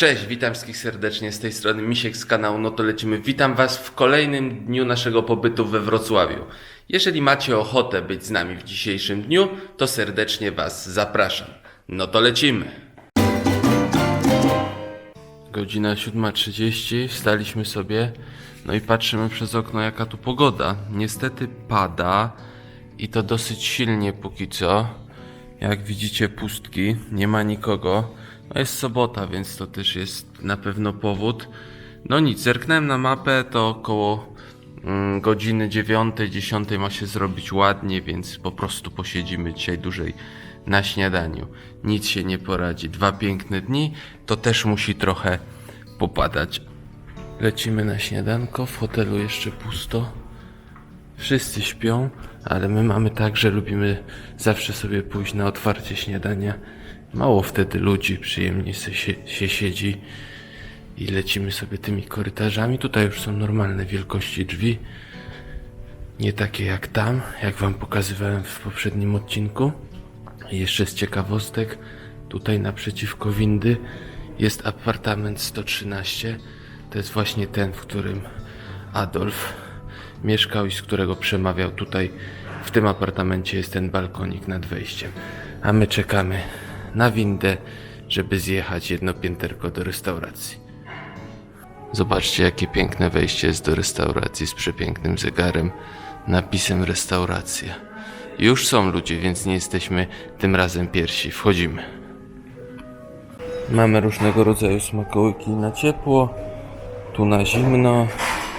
Cześć, witam wszystkich serdecznie z tej strony Misiek z kanału No to lecimy. Witam Was w kolejnym dniu naszego pobytu we Wrocławiu. Jeżeli macie ochotę być z nami w dzisiejszym dniu, to serdecznie Was zapraszam. No to lecimy. Godzina 7.30, wstaliśmy sobie, no i patrzymy przez okno jaka tu pogoda. Niestety pada i to dosyć silnie póki co. Jak widzicie pustki, nie ma nikogo. No jest sobota, więc to też jest na pewno powód. No nic, zerknąłem na mapę, to około mm, godziny 9, 10 ma się zrobić ładnie, więc po prostu posiedzimy dzisiaj dłużej na śniadaniu. Nic się nie poradzi. Dwa piękne dni, to też musi trochę popadać. Lecimy na śniadanko, w hotelu jeszcze pusto. Wszyscy śpią, ale my mamy tak, że lubimy zawsze sobie pójść na otwarcie śniadania. Mało wtedy ludzi, przyjemnie się, się siedzi i lecimy sobie tymi korytarzami. Tutaj już są normalne wielkości drzwi. Nie takie jak tam, jak wam pokazywałem w poprzednim odcinku. Jeszcze z ciekawostek, tutaj naprzeciwko windy jest apartament 113. To jest właśnie ten, w którym Adolf mieszkał i z którego przemawiał. Tutaj w tym apartamencie jest ten balkonik nad wejściem. A my czekamy na windę, żeby zjechać jedno pięterko do restauracji. Zobaczcie, jakie piękne wejście jest do restauracji z przepięknym zegarem, napisem restauracja. Już są ludzie, więc nie jesteśmy tym razem pierwsi. Wchodzimy. Mamy różnego rodzaju smakołyki na ciepło, tu na zimno,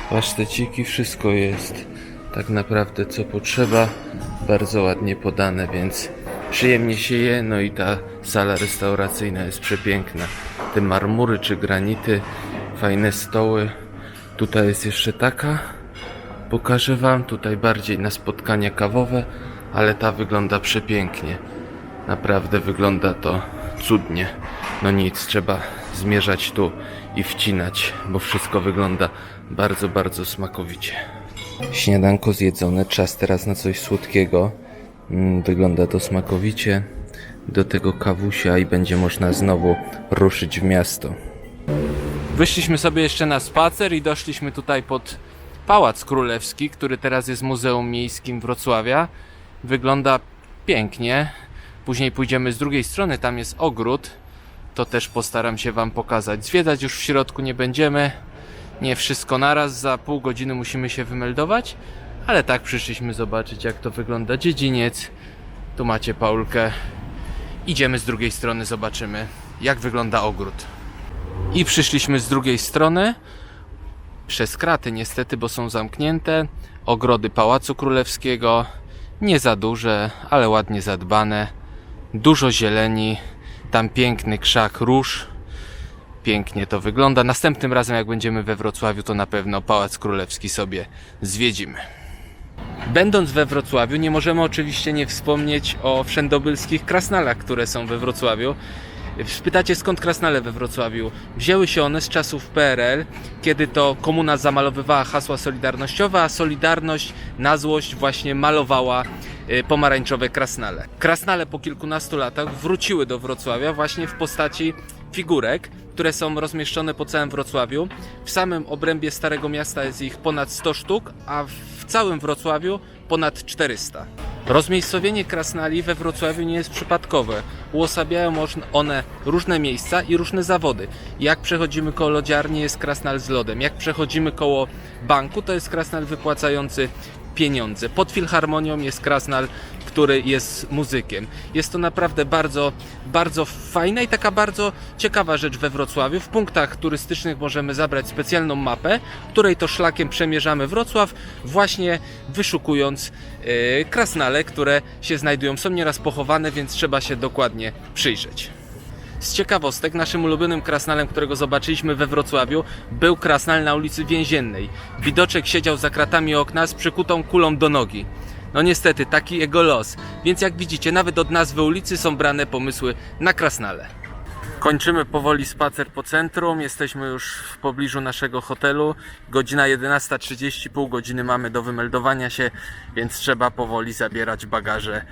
paszteciki, wszystko jest tak naprawdę co potrzeba. Bardzo ładnie podane, więc przyjemnie się je. No i ta sala restauracyjna jest przepiękna. Te marmury czy granity, fajne stoły. Tutaj jest jeszcze taka. Pokażę wam tutaj bardziej na spotkania kawowe, ale ta wygląda przepięknie. Naprawdę wygląda to cudnie. No nic, trzeba zmierzać tu i wcinać, bo wszystko wygląda bardzo, bardzo smakowicie. Śniadanko zjedzone, czas teraz na coś słodkiego. Mm, Wygląda to smakowicie. Do tego kawusia i będzie można znowu ruszyć w miasto. Wyszliśmy sobie jeszcze na spacer i doszliśmy tutaj pod Pałac Królewski, który teraz jest Muzeum Miejskim Wrocławia. Wygląda pięknie. Później pójdziemy z drugiej strony, tam jest ogród. To też postaram się Wam pokazać. Zwiedzać już w środku nie będziemy. Nie wszystko naraz, za pół godziny musimy się wymeldować. Ale tak przyszliśmy zobaczyć, jak to wygląda dziedziniec. Tu macie Paulkę. Idziemy z drugiej strony, zobaczymy, jak wygląda ogród. I przyszliśmy z drugiej strony. Przez kraty niestety, bo są zamknięte. Ogrody Pałacu Królewskiego. Nie za duże, ale ładnie zadbane. Dużo zieleni. Tam piękny krzak róż. Pięknie to wygląda. Następnym razem, jak będziemy we Wrocławiu, to na pewno Pałac Królewski sobie zwiedzimy. Będąc we Wrocławiu, nie możemy oczywiście nie wspomnieć o wszędobylskich krasnalach, które są we Wrocławiu. Spytacie skąd krasnale we Wrocławiu? Wzięły się one z czasów PRL, kiedy to komuna zamalowywała hasła solidarnościowe, a Solidarność na złość właśnie malowała y, pomarańczowe krasnale. Krasnale po kilkunastu latach wróciły do Wrocławia właśnie w postaci figurek, które są rozmieszczone po całym Wrocławiu. W samym obrębie Starego Miasta jest ich ponad 100 sztuk, a w całym Wrocławiu ponad 400. Rozmiejscowienie krasnali we Wrocławiu nie jest przypadkowe. Uosabiają one różne miejsca i różne zawody. Jak przechodzimy koło lodziarni jest krasnal z lodem. Jak przechodzimy koło banku to jest krasnal wypłacający pieniądze. Pod filharmonią jest krasnal, który jest muzykiem. Jest to naprawdę bardzo, bardzo fajna i taka bardzo ciekawa rzecz we Wrocławiu. W punktach turystycznych możemy zabrać specjalną mapę, której to szlakiem przemierzamy Wrocław, właśnie wyszukując e, krasnale, które się znajdują. Są nieraz pochowane, więc trzeba się dokładnie przyjrzeć. Z ciekawostek, naszym ulubionym krasnalem, którego zobaczyliśmy we Wrocławiu, był krasnal na ulicy Więziennej. Widoczek siedział za kratami okna z przykutą kulą do nogi. No niestety, taki jego los. Więc jak widzicie, nawet od nazwy ulicy są brane pomysły na krasnale. Kończymy powoli spacer po centrum. Jesteśmy już w pobliżu naszego hotelu. Godzina 11.30, pół godziny mamy do wymeldowania się, więc trzeba powoli zabierać bagaże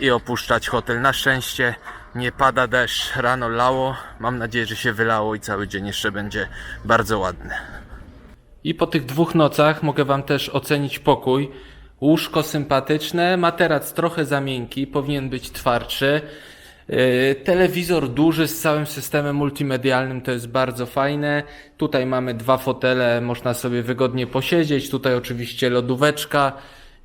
i opuszczać hotel. Na szczęście Nie pada deszcz, rano lało. Mam nadzieję, że się wylało i cały dzień jeszcze będzie bardzo ładny. I po tych dwóch nocach mogę Wam też ocenić pokój. Łóżko sympatyczne, materac trochę za miękki, powinien być twardszy. Yy, Telewizor duży z całym systemem multimedialnym to jest bardzo fajne. Tutaj mamy dwa fotele, można sobie wygodnie posiedzieć. Tutaj oczywiście lodóweczka,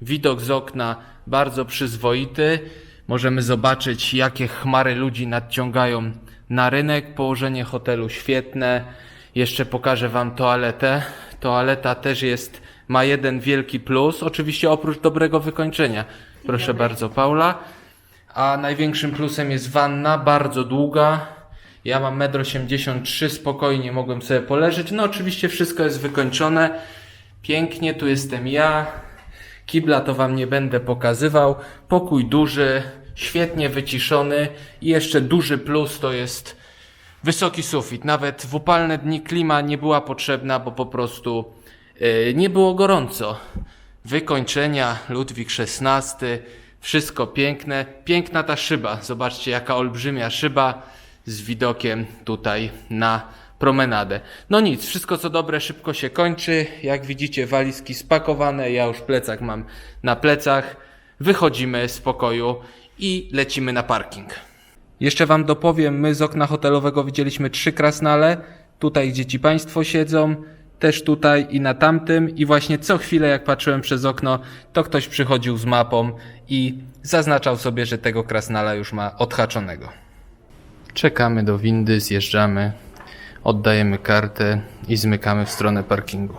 widok z okna bardzo przyzwoity. Możemy zobaczyć, jakie chmary ludzi nadciągają na rynek. Położenie hotelu świetne. Jeszcze pokażę Wam toaletę. Toaleta też jest, ma jeden wielki plus, oczywiście oprócz dobrego wykończenia. Proszę bardzo, Paula. A największym plusem jest wanna, bardzo długa. Ja mam 1,83 m, spokojnie mogłem sobie poleżeć. No oczywiście wszystko jest wykończone. Pięknie, tu jestem ja. Kibla to wam nie będę pokazywał. Pokój duży, świetnie wyciszony i jeszcze duży plus to jest wysoki sufit. Nawet w upalne dni klima nie była potrzebna, bo po prostu nie było gorąco. Wykończenia Ludwik XVI, wszystko piękne. Piękna ta szyba. Zobaczcie, jaka olbrzymia szyba z widokiem tutaj na promenadę. No nic, wszystko co dobre szybko się kończy. Jak widzicie, walizki spakowane. Ja już plecak mam na plecach. Wychodzimy z pokoju i lecimy na parking. Jeszcze wam dopowiem, my z okna hotelowego widzieliśmy trzy krasnale. Tutaj, gdzie ci państwo siedzą, też tutaj i na tamtym. I właśnie co chwilę, jak patrzyłem przez okno, to ktoś przychodził z mapą i zaznaczał sobie, że tego krasnala już ma odhaczonego. Czekamy do windy, zjeżdżamy, oddajemy kartę i zmykamy w stronę parkingu.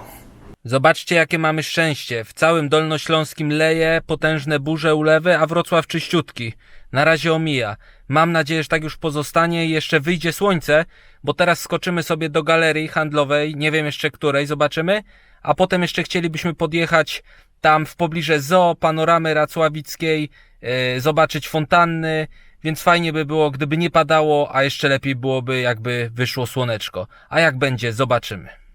Zobaczcie, jakie mamy szczęście. W całym Dolnośląskim leje, potężne burze, ulewy, a Wrocław czyściutki. Na razie omija. Mam nadzieję, że tak już pozostanie i jeszcze wyjdzie słońce, bo teraz skoczymy sobie do galerii handlowej, nie wiem jeszcze której, zobaczymy. A potem jeszcze chcielibyśmy podjechać tam w pobliże zoo, panoramy Racławickiej, yy, zobaczyć fontanny, więc fajnie by było, gdyby nie padało, a jeszcze lepiej byłoby, jakby wyszło słoneczko. A jak będzie, zobaczymy.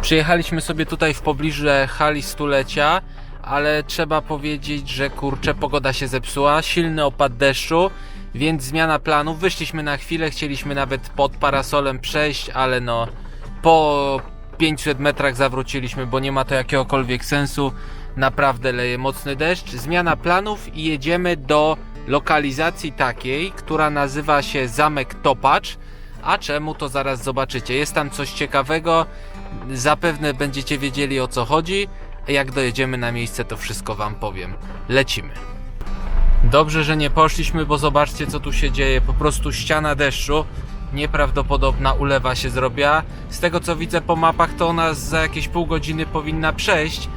Przyjechaliśmy sobie tutaj w pobliżu hali stulecia, ale trzeba powiedzieć, że kurczę, pogoda się zepsuła, silny opad deszczu, więc zmiana planów. Wyszliśmy na chwilę, chcieliśmy nawet pod parasolem przejść, ale no po 500 metrach zawróciliśmy, bo nie ma to jakiegokolwiek sensu. Naprawdę leje mocny deszcz. Zmiana planów i jedziemy do lokalizacji takiej, która nazywa się Zamek Topacz. A czemu to zaraz zobaczycie? Jest tam coś ciekawego. Zapewne będziecie wiedzieli o co chodzi. Jak dojedziemy na miejsce, to wszystko Wam powiem. Lecimy. Dobrze, że nie poszliśmy, bo zobaczcie co tu się dzieje. Po prostu ściana deszczu. Nieprawdopodobna ulewa się zrobiła. Z tego co widzę po mapach, to ona za jakieś pół godziny powinna przejść.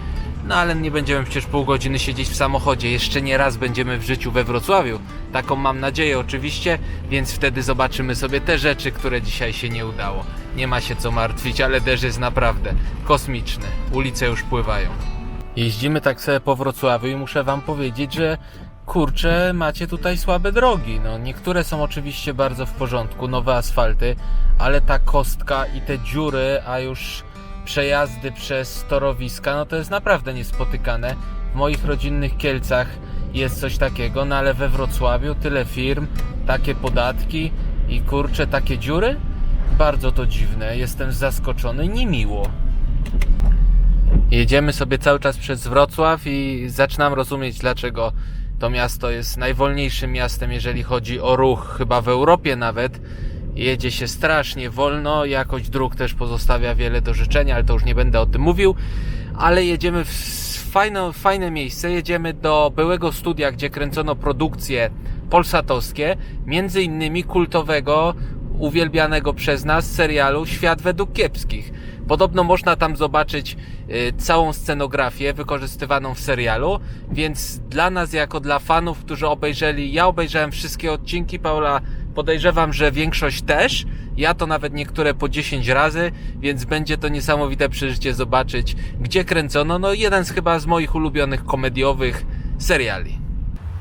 No ale nie będziemy przecież pół godziny siedzieć w samochodzie. Jeszcze nie raz będziemy w życiu we Wrocławiu. Taką mam nadzieję oczywiście, więc wtedy zobaczymy sobie te rzeczy, które dzisiaj się nie udało. Nie ma się co martwić, ale deszcz jest naprawdę kosmiczny. Ulice już pływają. Jeździmy tak sobie po Wrocławiu i muszę wam powiedzieć, że kurczę, macie tutaj słabe drogi. No, niektóre są oczywiście bardzo w porządku, nowe asfalty, ale ta kostka i te dziury, a już przejazdy przez torowiska, no to jest naprawdę niespotykane. W moich rodzinnych Kielcach jest coś takiego, no ale we Wrocławiu tyle firm, takie podatki i kurczę, takie dziury? Bardzo to dziwne, jestem zaskoczony, niemiło. Jedziemy sobie cały czas przez Wrocław i zaczynam rozumieć, dlaczego to miasto jest najwolniejszym miastem, jeżeli chodzi o ruch, chyba w Europie nawet. Jedzie się strasznie wolno, jakość dróg też pozostawia wiele do życzenia, ale to już nie będę o tym mówił. Ale jedziemy w fajne, fajne miejsce, jedziemy do byłego studia, gdzie kręcono produkcje polsatowskie, między innymi kultowego, uwielbianego przez nas serialu Świat według kiepskich. Podobno można tam zobaczyć y, całą scenografię wykorzystywaną w serialu, więc dla nas, jako dla fanów, którzy obejrzeli, ja obejrzałem wszystkie odcinki, Paula podejrzewam, że większość też. Ja to nawet niektóre po 10 razy, więc będzie to niesamowite przeżycie zobaczyć, gdzie kręcono. No, jeden z chyba z moich ulubionych komediowych seriali.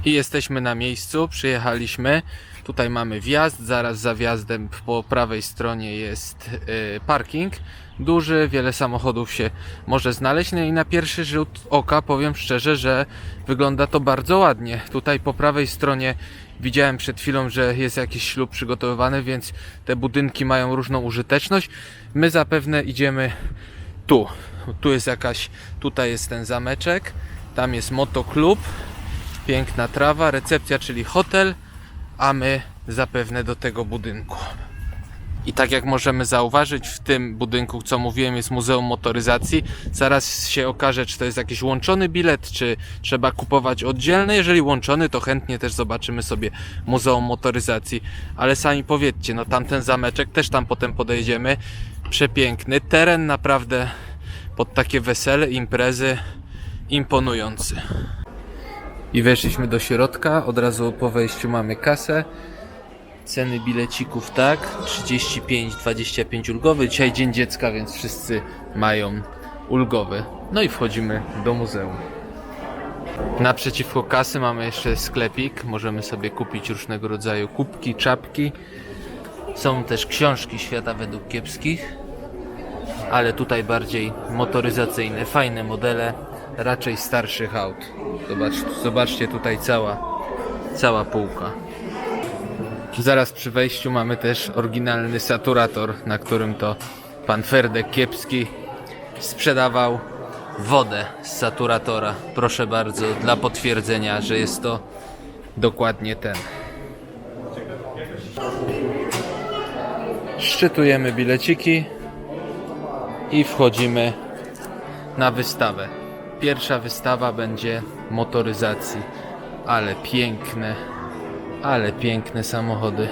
I jesteśmy na miejscu, przyjechaliśmy. Tutaj mamy wjazd, zaraz za wjazdem po prawej stronie jest y, parking. Duży, wiele samochodów się może znaleźć. No i na pierwszy rzut oka powiem szczerze, że wygląda to bardzo ładnie. Tutaj po prawej stronie Widziałem przed chwilą, że jest jakiś ślub przygotowywany, więc te budynki mają różną użyteczność. My zapewne idziemy tu. Tu jest jakaś, tutaj jest ten zameczek, tam jest motoklub, piękna trawa, recepcja, czyli hotel, a my zapewne do tego budynku. I tak jak możemy zauważyć, w tym budynku, co mówiłem, jest Muzeum Motoryzacji. Zaraz się okaże, czy to jest jakiś łączony bilet, czy trzeba kupować oddzielny. Jeżeli łączony, to chętnie też zobaczymy sobie Muzeum Motoryzacji. Ale sami powiedzcie, no tamten zameczek, też tam potem podejdziemy. Przepiękny. Teren naprawdę pod takie wesele, imprezy imponujący. I weszliśmy do środka, od razu po wejściu mamy kasę. Ceny bilecików tak, 35, 25 ulgowy. Dzisiaj Dzień Dziecka, więc wszyscy mają ulgowy. No i wchodzimy do muzeum. Naprzeciwko kasy mamy jeszcze sklepik. Możemy sobie kupić różnego rodzaju kubki, czapki. Są też książki świata według kiepskich, ale tutaj bardziej motoryzacyjne, fajne modele, raczej starszych aut. Zobacz, zobaczcie tutaj cała, cała półka. Zaraz przy wejściu mamy też oryginalny saturator, na którym to pan Ferdek Kiepski sprzedawał wodę z saturatora. Proszę bardzo, dla potwierdzenia, że jest to dokładnie ten. Szczytujemy bileciki i wchodzimy na wystawę. Pierwsza wystawa będzie motoryzacji, ale piękne ale piękne samochody.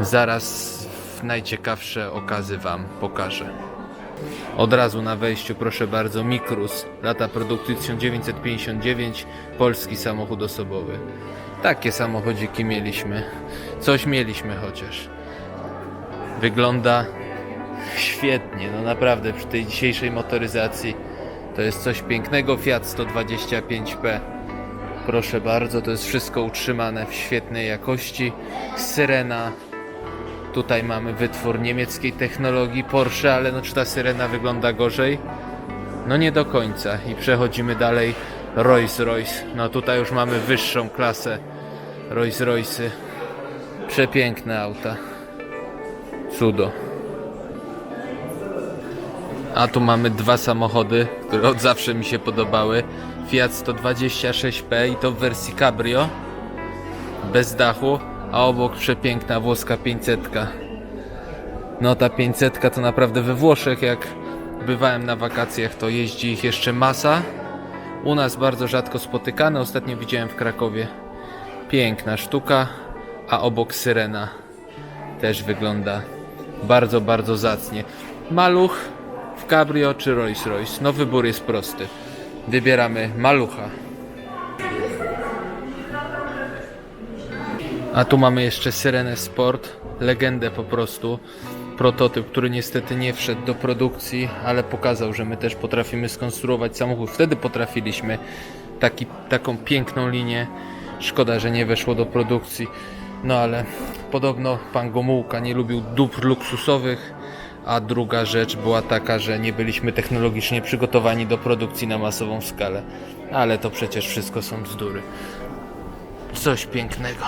Zaraz najciekawsze okazy Wam pokażę. Od razu na wejściu, proszę bardzo, Mikrus, lata produkcji 1959, polski samochód osobowy. Takie samochodziki mieliśmy. Coś mieliśmy chociaż. Wygląda świetnie, no naprawdę przy tej dzisiejszej motoryzacji to jest coś pięknego. Fiat 125P. Proszę bardzo, to jest wszystko utrzymane w świetnej jakości. Syrena. Tutaj mamy wytwór niemieckiej technologii Porsche, ale no czy ta syrena wygląda gorzej? No nie do końca. I przechodzimy dalej. Rolls Royce. No tutaj już mamy wyższą klasę Rolls Royce'y. Przepiękne auta. Cudo. A tu mamy dwa samochody, które od zawsze mi się podobały. Fiat 126P i to w wersji Cabrio. Bez dachu, a obok przepiękna włoska 500. No ta 500 to naprawdę we Włoszech, jak bywałem na wakacjach, to jeździ ich jeszcze masa. U nas bardzo rzadko spotykane, ostatnio widziałem w Krakowie. Piękna sztuka, a obok syrena też wygląda bardzo, bardzo zacnie. Maluch Cabrio czy Rolls Royce? No wybór jest prosty. Wybieramy malucha. A tu mamy jeszcze Syrenę Sport, legendę po prostu. Prototyp, który niestety nie wszedł do produkcji, ale pokazał, że my też potrafimy skonstruować samochód. Wtedy potrafiliśmy taki, taką piękną linię. Szkoda, że nie weszło do produkcji. No ale podobno pan Gomułka nie lubił dóbr luksusowych, a druga rzecz była taka, że nie byliśmy technologicznie przygotowani do produkcji na masową skalę. Ale to przecież wszystko są bzdury. Coś pięknego.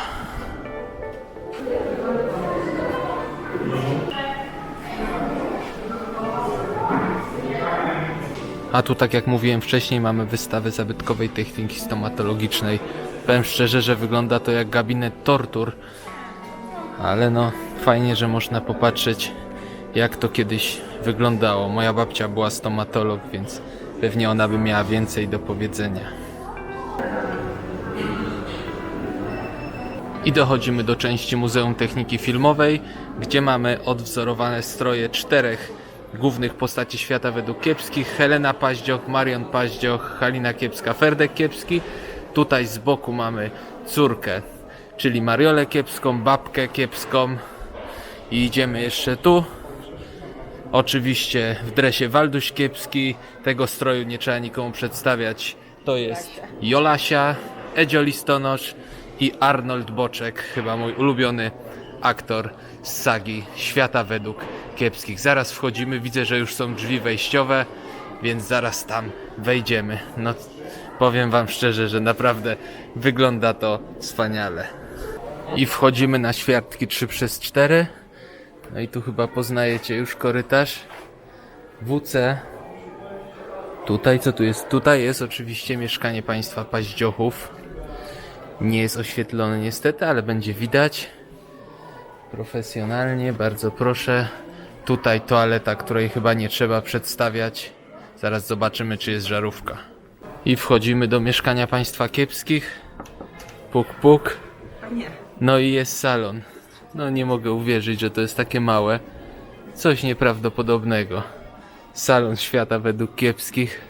A tu, tak jak mówiłem wcześniej, mamy wystawę zabytkowej techniki stomatologicznej. Powiem szczerze, że wygląda to jak gabinet tortur. Ale no, fajnie, że można popatrzeć, jak to kiedyś wyglądało. Moja babcia była stomatolog, więc pewnie ona by miała więcej do powiedzenia. I dochodzimy do części Muzeum Techniki Filmowej, gdzie mamy odwzorowane stroje czterech głównych postaci świata według kiepskich. Helena Paździoch, Marion Paździoch, Halina Kiepska, Ferdek Kiepski. Tutaj z boku mamy córkę, czyli Mariolę Kiepską, babkę Kiepską. I idziemy jeszcze tu. Oczywiście w dresie Walduś Kiepski. Tego stroju nie trzeba nikomu przedstawiać. To jest Jolasia, Edzio Listonosz i Arnold Boczek, chyba mój ulubiony aktor z sagi Świata według kiepskich. Zaraz wchodzimy, widzę, że już są drzwi wejściowe, więc zaraz tam wejdziemy. No, powiem wam szczerze, że naprawdę wygląda to wspaniale. I wchodzimy na świadki 3 przez 4 No i tu chyba poznajecie już korytarz. WC. Tutaj, co tu jest? Tutaj jest oczywiście mieszkanie państwa Paździochów. Nie jest oświetlone niestety, ale będzie widać. Profesjonalnie, bardzo proszę. Tutaj toaleta, której chyba nie trzeba przedstawiać. Zaraz zobaczymy, czy jest żarówka. I wchodzimy do mieszkania państwa kiepskich. Puk, puk. No i jest salon. No nie mogę uwierzyć, że to jest takie małe. Coś nieprawdopodobnego. Salon świata według kiepskich.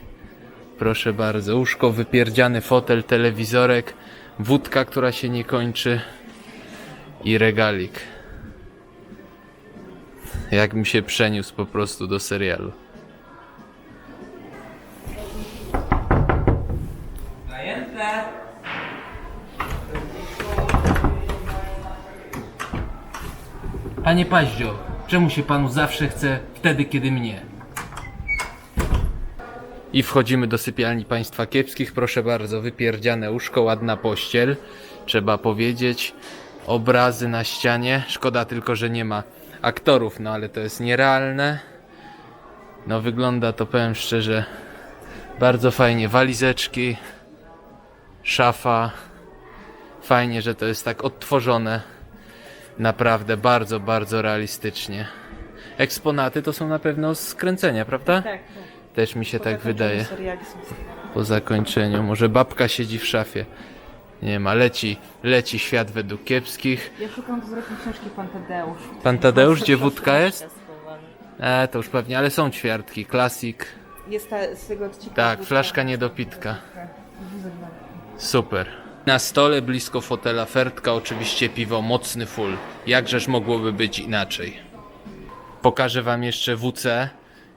Proszę bardzo. Łóżko, wypierdziany fotel, telewizorek, wódka, która się nie kończy i regalik. Jak mi się przeniósł po prostu do serialu. Panie Paździo, czemu się panu zawsze chce wtedy, kiedy mnie? I wchodzimy do sypialni państwa kiepskich. Proszę bardzo, wypierdziane łóżko, ładna pościel. Trzeba powiedzieć, obrazy na ścianie. Szkoda tylko, że nie ma aktorów, no ale to jest nierealne. No wygląda to, powiem szczerze, bardzo fajnie. Walizeczki, szafa. Fajnie, że to jest tak odtworzone. Naprawdę bardzo, bardzo realistycznie. Eksponaty to są na pewno z kręcenia, prawda? Tak. Też mi się tak wydaje. Seriali są Po zakończeniu. Może babka siedzi w szafie. Nie ma, leci, leci świat według kiepskich. Ja szukam wzroku książki Pan Tadeusz. Pan Tadeusz, gdzie wódka jest? E, to już pewnie, ale są ćwiartki. Klasik. Jest ta z tego odcinka. Tak, flaszka niedopitka. Na- Super. Na stole blisko fotela Fertka oczywiście piwo mocny full. Jakżeż mogłoby być inaczej. Pokażę wam jeszcze WC.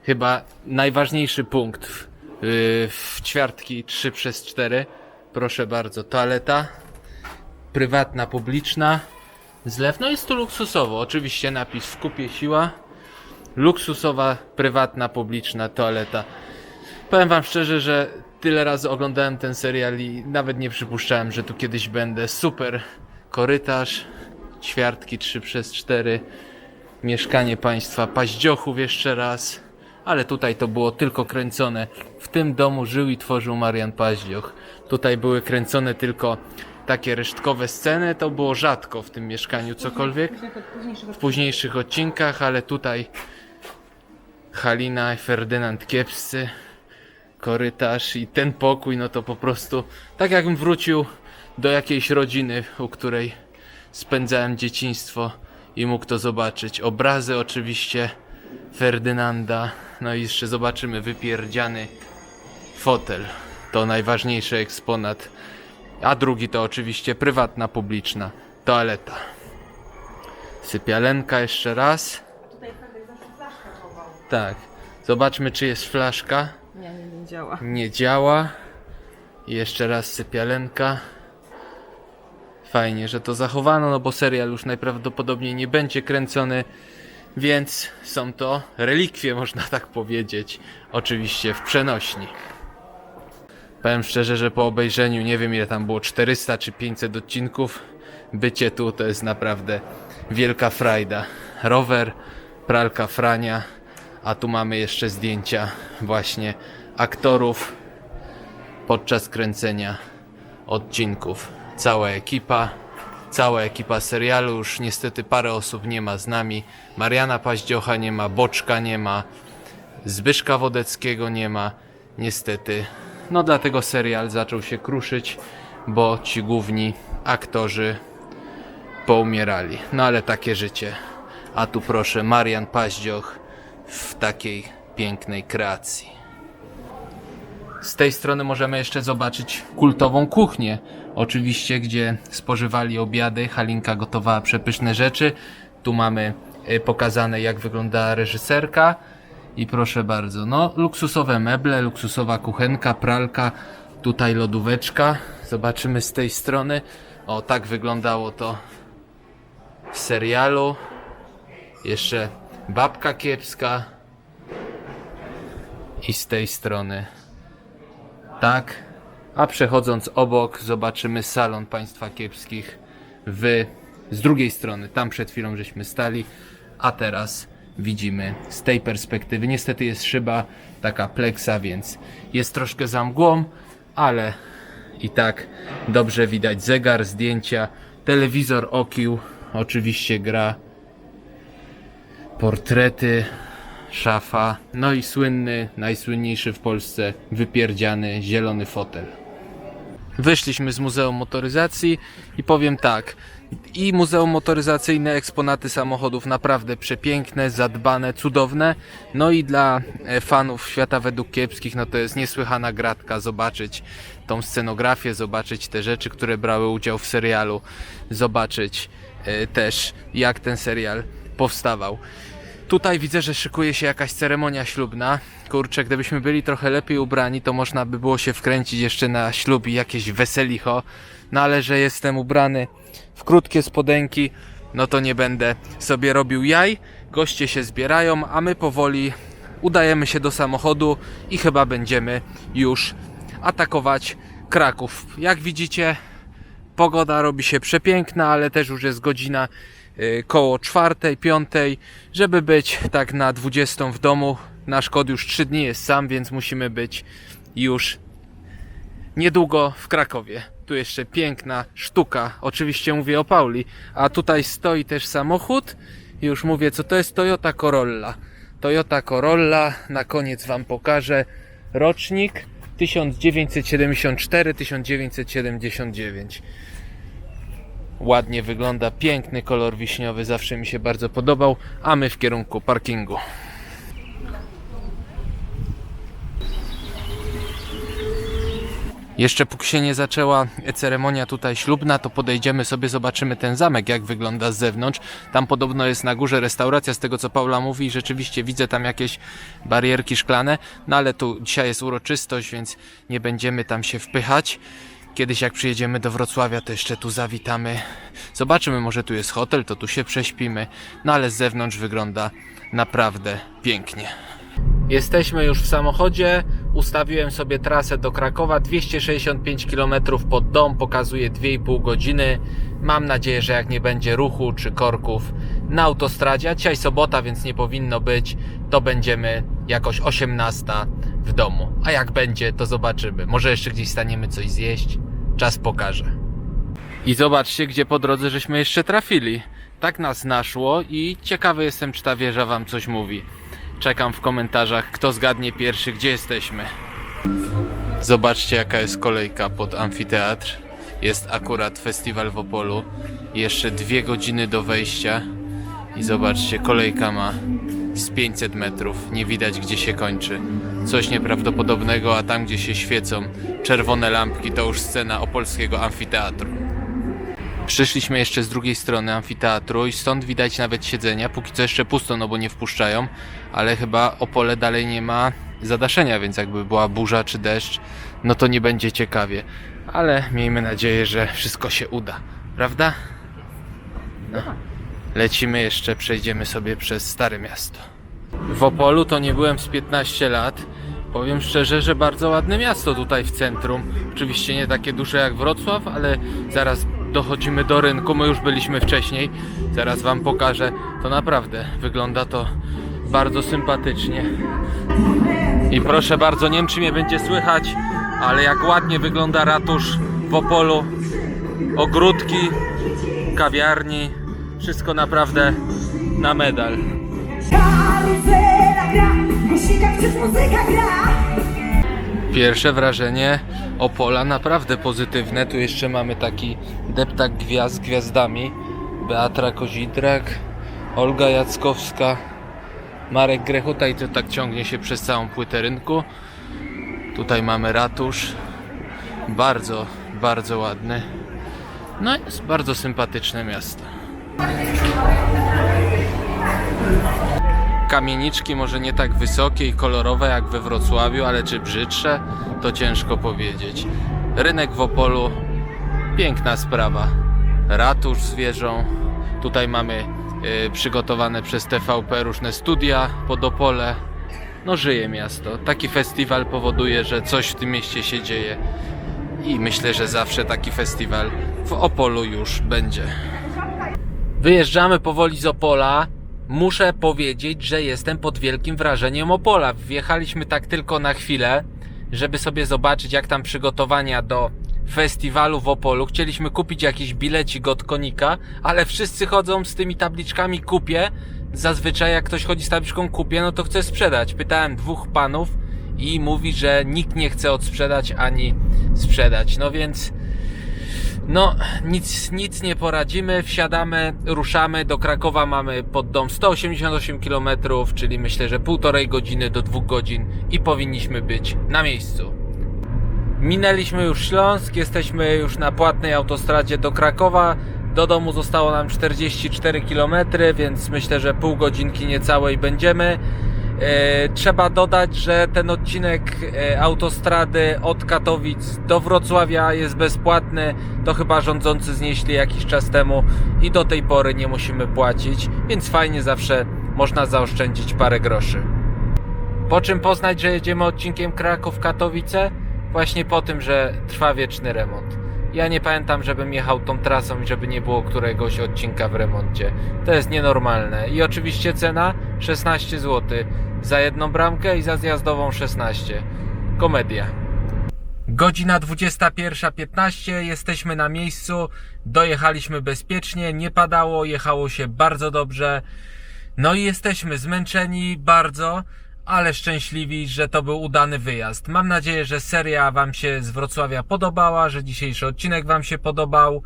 Chyba najważniejszy punkt w, yy, w ćwiartki 3 przez 4 Proszę bardzo, toaleta. Prywatna, publiczna. Zlew. No jest tu luksusowo. Oczywiście napis w kupie siła. Luksusowa, prywatna, publiczna toaleta. Powiem wam szczerze, że tyle razy oglądałem ten serial i nawet nie przypuszczałem, że tu kiedyś będę. Super korytarz, ćwiartki 3 przez 4 mieszkanie państwa Paździochów jeszcze raz, ale tutaj to było tylko kręcone. W tym domu żył i tworzył Marian Paździoch. Tutaj były kręcone tylko takie resztkowe sceny, to było rzadko w tym mieszkaniu cokolwiek w późniejszych odcinkach, ale tutaj Halina i Ferdynand Kiepscy, korytarz i ten pokój, no to po prostu tak jakbym wrócił do jakiejś rodziny, u której spędzałem dzieciństwo i mógł to zobaczyć. Obrazy oczywiście Ferdynanda, no i jeszcze zobaczymy wypierdziany fotel. To najważniejszy eksponat. A drugi to oczywiście prywatna, publiczna toaleta. Sypialenka jeszcze raz. Tutaj Fredek zawsze flaszkę chował. Tak. Zobaczmy, czy jest flaszka. Nie, nie, nie działa. Nie działa. Jeszcze raz sypialenka. Fajnie, że to zachowano, no bo serial już najprawdopodobniej nie będzie kręcony, więc są to relikwie, można tak powiedzieć. Oczywiście w przenośni. Powiem szczerze, że po obejrzeniu nie wiem ile tam było 400 czy 500 odcinków. Bycie tu to jest naprawdę wielka frajda. Rower, pralka Frania, a tu mamy jeszcze zdjęcia właśnie aktorów podczas kręcenia odcinków. Cała ekipa, cała ekipa serialu, już niestety parę osób nie ma z nami. Mariana Paździocha nie ma, Boczka nie ma, Zbyszka Wodeckiego nie ma, niestety. No dlatego serial zaczął się kruszyć, bo ci główni aktorzy poumierali. No ale takie życie. A tu proszę, Marian Paździoch w takiej pięknej kreacji. Z tej strony możemy jeszcze zobaczyć kultową kuchnię. Oczywiście, gdzie spożywali obiady, Halinka gotowała przepyszne rzeczy. Tu mamy y, pokazane, jak wyglądała reżyserka. I proszę bardzo, no luksusowe meble, luksusowa kuchenka, pralka, tutaj lodóweczka. Zobaczymy z tej strony. O, tak wyglądało to w serialu. Jeszcze babka kiepska. I z tej strony tak. A przechodząc obok, zobaczymy salon państwa kiepskich w z drugiej strony. Tam przed chwilą żeśmy stali, a teraz widzimy z tej perspektywy. Niestety jest szyba taka pleksa, więc jest troszkę za mgłą, ale i tak dobrze widać zegar, zdjęcia, telewizor Okił, oczywiście gra, portrety, szafa, no i słynny, najsłynniejszy w Polsce, wypierdziany zielony fotel. Wyszliśmy z Muzeum Motoryzacji i powiem tak, i Muzeum Motoryzacyjne, eksponaty samochodów naprawdę przepiękne, zadbane, cudowne. No i dla e, fanów świata według kiepskich, no to jest niesłychana gratka zobaczyć tą scenografię, zobaczyć te rzeczy, które brały udział w serialu, zobaczyć e, też jak ten serial powstawał. Tutaj widzę, że szykuje się jakaś ceremonia ślubna. Kurczę, gdybyśmy byli trochę lepiej ubrani, to można by było się wkręcić jeszcze na ślub i jakieś weselicho. No ale że jestem ubrany w krótkie spodenki, no to nie będę sobie robił jaj. Goście się zbierają, a my powoli udajemy się do samochodu i chyba będziemy już atakować Kraków. Jak widzicie, Pogoda robi się przepiękna, ale też już jest godzina koło czwartej, piątej, żeby być tak na 20 w domu. Nasz kod już 3 dni jest sam, więc musimy być już niedługo w Krakowie. Tu jeszcze piękna sztuka. Oczywiście mówię o Pauli, a tutaj stoi też samochód. Już mówię, co to jest Toyota Corolla. Toyota Corolla, na koniec wam pokażę rocznik 1974-1979 ładnie wygląda, piękny kolor wiśniowy, zawsze mi się bardzo podobał, a my w kierunku parkingu. Jeszcze póki się nie zaczęła ceremonia tutaj ślubna, to podejdziemy sobie, zobaczymy ten zamek, jak wygląda z zewnątrz. Tam podobno jest na górze restauracja, z tego co Paula mówi, rzeczywiście widzę tam jakieś barierki szklane, no ale tu dzisiaj jest uroczystość, więc nie będziemy tam się wpychać. Kiedyś jak przyjedziemy do Wrocławia, to jeszcze tu zawitamy. Zobaczymy, może tu jest hotel, to tu się prześpimy. No ale z zewnątrz wygląda naprawdę pięknie. Jesteśmy już w samochodzie. Ustawiłem sobie trasę do Krakowa 265 km pod dom, pokazuje 2,5 godziny. Mam nadzieję, że jak nie będzie ruchu czy korków na autostradzie, dzisiaj sobota, więc nie powinno być, to będziemy jakoś 18 w domu. A jak będzie, to zobaczymy. Może jeszcze gdzieś staniemy coś zjeść. Czas pokaże. I zobaczcie, gdzie po drodze żeśmy jeszcze trafili. Tak nas naszło i ciekawy jestem, czy ta wieża wam coś mówi. Czekam w komentarzach, kto zgadnie pierwszy, gdzie jesteśmy. Zobaczcie, jaka jest kolejka pod amfiteatr. Jest akurat festiwal w Opolu. Jeszcze dwie godziny do wejścia. I zobaczcie, kolejka ma z 500 metrów. Nie widać, gdzie się kończy. Coś nieprawdopodobnego, a tam, gdzie się świecą czerwone lampki, to już scena opolskiego amfiteatru. Przyszliśmy jeszcze z drugiej strony amfiteatru i stąd widać nawet siedzenia. Póki co jeszcze pusto, no bo nie wpuszczają, ale chyba Opole dalej nie ma zadaszenia, więc jakby była burza czy deszcz, no to nie będzie ciekawie. Ale miejmy nadzieję, że wszystko się uda, prawda? No. Lecimy jeszcze, przejdziemy sobie przez Stare Miasto. W Opolu to nie byłem z 15 lat. Powiem szczerze, że bardzo ładne miasto tutaj w centrum. Oczywiście nie takie duże jak Wrocław, ale zaraz dochodzimy do rynku. My już byliśmy wcześniej. Zaraz Wam pokażę. To naprawdę wygląda to bardzo sympatycznie. I proszę bardzo, nie wiem czy mnie będzie słychać, ale jak ładnie wygląda ratusz w Opolu. Ogródki, kawiarni, wszystko naprawdę na medal. Pierwsze wrażenie Opola naprawdę pozytywne. Tu jeszcze mamy taki deptak gwiazd z gwiazdami. Beatra Kozidrak, Olga Jackowska, Marek Grechuta i to tak ciągnie się przez całą płytę rynku. Tutaj mamy ratusz. Bardzo, bardzo ładny. No jest bardzo sympatyczne miasto. Kamieniczki może nie tak wysokie i kolorowe jak we Wrocławiu, ale czy brzydsze, to ciężko powiedzieć. Rynek w Opolu, piękna sprawa. Ratusz z wieżą. Tutaj mamy y, przygotowane przez TVP różne studia pod Opole. No żyje miasto. Taki festiwal powoduje, że coś w tym mieście się dzieje. I myślę, że zawsze taki festiwal w Opolu już będzie. Wyjeżdżamy powoli z Opola. Muszę powiedzieć, że jestem pod wielkim wrażeniem Opola. Wjechaliśmy tak tylko na chwilę, żeby sobie zobaczyć, jak tam przygotowania do festiwalu w Opolu. Chcieliśmy kupić jakiś bilecik od konika, ale wszyscy chodzą z tymi tabliczkami kupie. Zazwyczaj jak ktoś chodzi z tabliczką kupie, no to chce sprzedać. Pytałem dwóch panów i mówi, że nikt nie chce odsprzedać ani sprzedać. No więc no, nic, nic nie poradzimy, wsiadamy, ruszamy. Do Krakowa mamy pod dom 188 km, czyli myślę, że półtorej godziny do dwóch godzin i powinniśmy być na miejscu. Minęliśmy już Śląsk, jesteśmy już na płatnej autostradzie do Krakowa. Do domu zostało nam 44 km, więc myślę, że pół godzinki niecałej będziemy. E, trzeba dodać, że ten odcinek e, autostrady od Katowic do Wrocławia jest bezpłatny. To chyba rządzący znieśli jakiś czas temu i do tej pory nie musimy płacić, więc fajnie zawsze można zaoszczędzić parę groszy. Po czym poznać, że jedziemy odcinkiem Kraków-Katowice? Właśnie po tym, że trwa wieczny remont. Ja nie pamiętam, żebym jechał tą trasą i żeby nie było któregoś odcinka w remoncie. To jest nienormalne. I oczywiście cena 16 zł za jedną bramkę i za zjazdową 16. Komedia. Godzina 21.15, jesteśmy na miejscu, dojechaliśmy bezpiecznie, nie padało, jechało się bardzo dobrze. No i jesteśmy zmęczeni bardzo, ale szczęśliwi, że to był udany wyjazd. Mam nadzieję, że seria Wam się z Wrocławia podobała, że dzisiejszy odcinek Wam się podobał.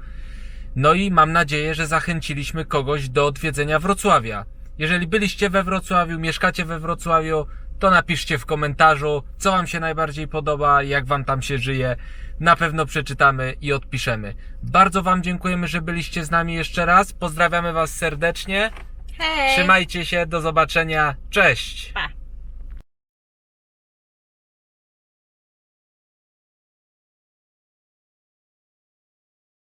No i mam nadzieję, że zachęciliśmy kogoś do odwiedzenia Wrocławia. Jeżeli byliście we Wrocławiu, mieszkacie we Wrocławiu, to napiszcie w komentarzu, co Wam się najbardziej podoba, jak Wam tam się żyje. Na pewno przeczytamy i odpiszemy. Bardzo Wam dziękujemy, że byliście z nami jeszcze raz. Pozdrawiamy Was serdecznie. Hej! Trzymajcie się, do zobaczenia. Cześć! Pa!